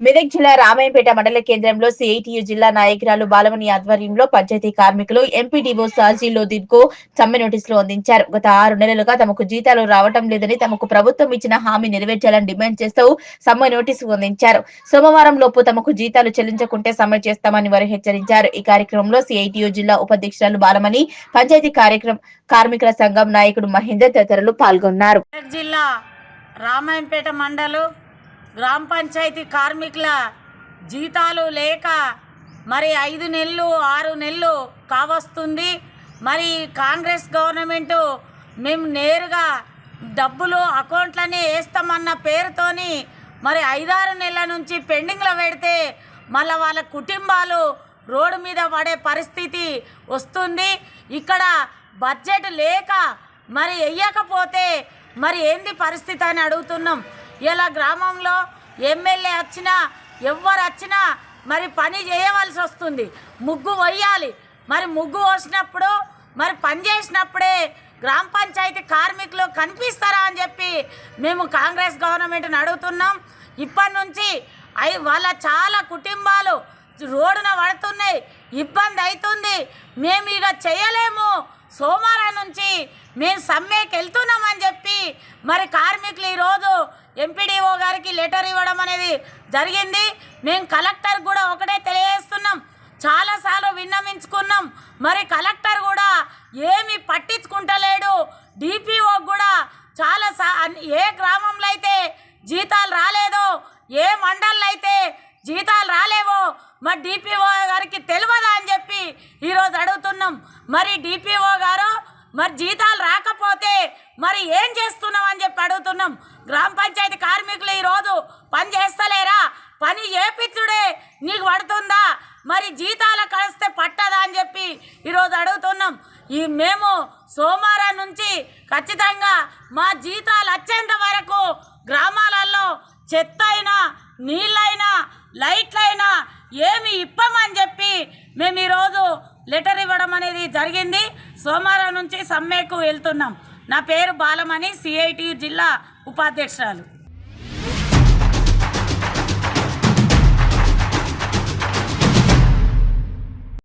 మెదక్ జిల్లా రామాయంపేట మండల కేంద్రంలో సిఐటియు జిల్లా నాయకురాలు బాలమణి ఆధ్వర్యంలో పంచాయతీ కార్మికులు ఎంపీడీఓ సాజీ లోదిన్కు సమ్మె నోటీసులు అందించారు. గత ఆరు నెలలుగా తమకు జీతాలు రావటం లేదని తమకు ప్రభుత్వం ఇచ్చిన హామీ నెరవేర్చాలని డిమాండ్ చేస్తూ సమ్మె నోటీసు అందించారు. సోమవారం లోపు తమకు జీతాలు చెల్లించకుంటే సమ్మె చేస్తామని వారు హెచ్చరించారు. ఈ కార్యక్రమంలో సిఐటియు జిల్లా ఉపాధ్యక్షురాలు బాలమణి పంచాయతీ కార్యక్రమం కార్మికుల సంఘం నాయకుడు మహేందర్ తదితరులు పాల్గొన్నారు. జిల్లా రామాయంపేట మండలం గ్రామ పంచాయతీ కార్మికుల జీతాలు లేక మరి ఐదు నెలలు ఆరు నెలలు కావస్తుంది. మరి కాంగ్రెస్ గవర్నమెంటు మేము నేరుగా డబ్బులు అకౌంట్లనే వేస్తామన్న పేరుతోని మరి ఐదారు నెలల నుంచి పెండింగ్లో పెడితే మళ్ళీ వాళ్ళ కుటుంబాలు రోడ్డు మీద పడే పరిస్థితి వస్తుంది. ఇక్కడ బడ్జెట్ లేక మరి వెయ్యకపోతే మరి ఏంది పరిస్థితి అని అడుగుతున్నాం. ఇలా గ్రామంలో ఎమ్మెల్యే వచ్చినా ఎవ్వరు వచ్చినా మరి పని చేయవలసి వస్తుంది. ముగ్గు వేయాలి మరి ముగ్గు పోసినప్పుడు మరి పని చేసినప్పుడే గ్రామ పంచాయతీ కార్మికులు కనిపిస్తారా అని చెప్పి మేము కాంగ్రెస్ గవర్నమెంట్ని అడుగుతున్నాం. ఇప్పటి నుంచి అవి వాళ్ళ చాలా కుటుంబాలు రోడ్డున పడుతున్నాయి. ఇబ్బంది అవుతుంది. మేము ఇక చేయలేము. సోమవారం నుంచి మేము సమ్మెకి వెళ్తున్నామని చెప్పి మరి కార్మికులు ఈరోజు ఎంపీడీఓ గారికి లెటర్ ఇవ్వడం అనేది జరిగింది. మేము కలెక్టర్ కూడా ఒకటే తెలియజేస్తున్నాం. చాలాసార్లు విన్నవించుకున్నాం. మరి కలెక్టర్ కూడా ఏమి పట్టించుకుంటలేడు. డిపిఓ కూడా చాలా సా ఏ గ్రామంలో అయితే జీతాలు రాలేదో ఏ మండల్లో అయితే జీతాలు రాలేవో మరి డిపిఓ గారికి తెలియదా అని చెప్పి ఈరోజు అడుగుతున్నాం మరి డిపిఓ గారు మరి జీతాలు రాకపోతే మరి ఏం చేస్తున్నాం అని చెప్పి అడుగుతున్నాం. గ్రామ పంచాయతీ కార్మికులు ఈరోజు పని చేస్తలేరా? పని చేపించుడే నీకు పడుతుందా? మరి జీతాలు కలిస్తే పట్టదా అని చెప్పి ఈరోజు అడుగుతున్నాం. ఈ మేము సోమవారం నుంచి ఖచ్చితంగా మా జీతాలు వచ్చేంత వరకు గ్రామాలలో చెత్త అయినా నీళ్ళైనా లైట్లైనా ఏమి ఇప్పమని చెప్పి మేము ఈరోజు లెటర్ ఇవ్వడం అనేది జరిగింది. సోమవారం నుంచి సమ్మెకు వెళ్తున్నాం. నా పేరు బాలమణి సిఐటి జిల్లా ఉపాధ్యక్షురాలు.